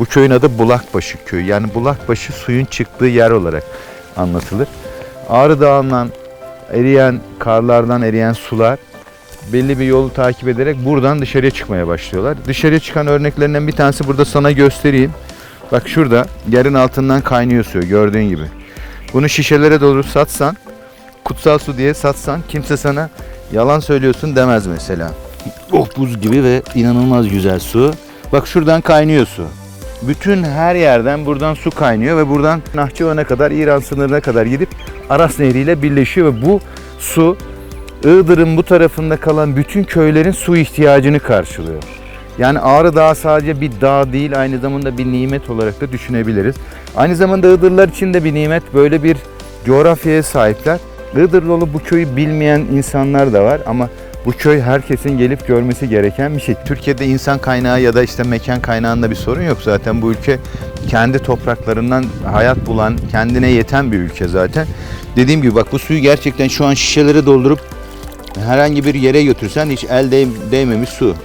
Bu köyün adı Bulakbaşı köyü. Yani Bulakbaşı suyun çıktığı yer olarak anlatılır. Ağrı Dağı'ndan eriyen karlardan eriyen sular belli bir yolu takip ederek buradan dışarıya çıkmaya başlıyorlar. Dışarıya çıkan örneklerinden bir tanesi burada sana göstereyim. Bak şurada yerin altından kaynıyor su gördüğün gibi. Bunu şişelere doldurup satsan, kutsal su diye satsan kimse sana yalan söylüyorsun demez mesela. Oh buz gibi ve inanılmaz güzel su. Bak şuradan kaynıyor su. Bütün her yerden buradan su kaynıyor ve buradan Nahçıvan'a kadar İran sınırına kadar gidip Aras Nehri ile birleşiyor ve bu su Iğdır'ın bu tarafında kalan bütün köylerin su ihtiyacını karşılıyor. Yani Ağrı Dağı sadece bir dağ değil aynı zamanda bir nimet olarak da düşünebiliriz. Aynı zamanda Iğdırlar için de bir nimet böyle bir coğrafyaya sahipler. Iğdır dolu bu köyü bilmeyen insanlar da var ama bu köy herkesin gelip görmesi gereken bir şey. Türkiye'de insan kaynağı ya da işte mekan kaynağında bir sorun yok zaten. Bu ülke kendi topraklarından hayat bulan, kendine yeten bir ülke zaten. Dediğim gibi bak bu suyu gerçekten şu an şişelere doldurup herhangi bir yere götürsen hiç el değ- değmemiş su.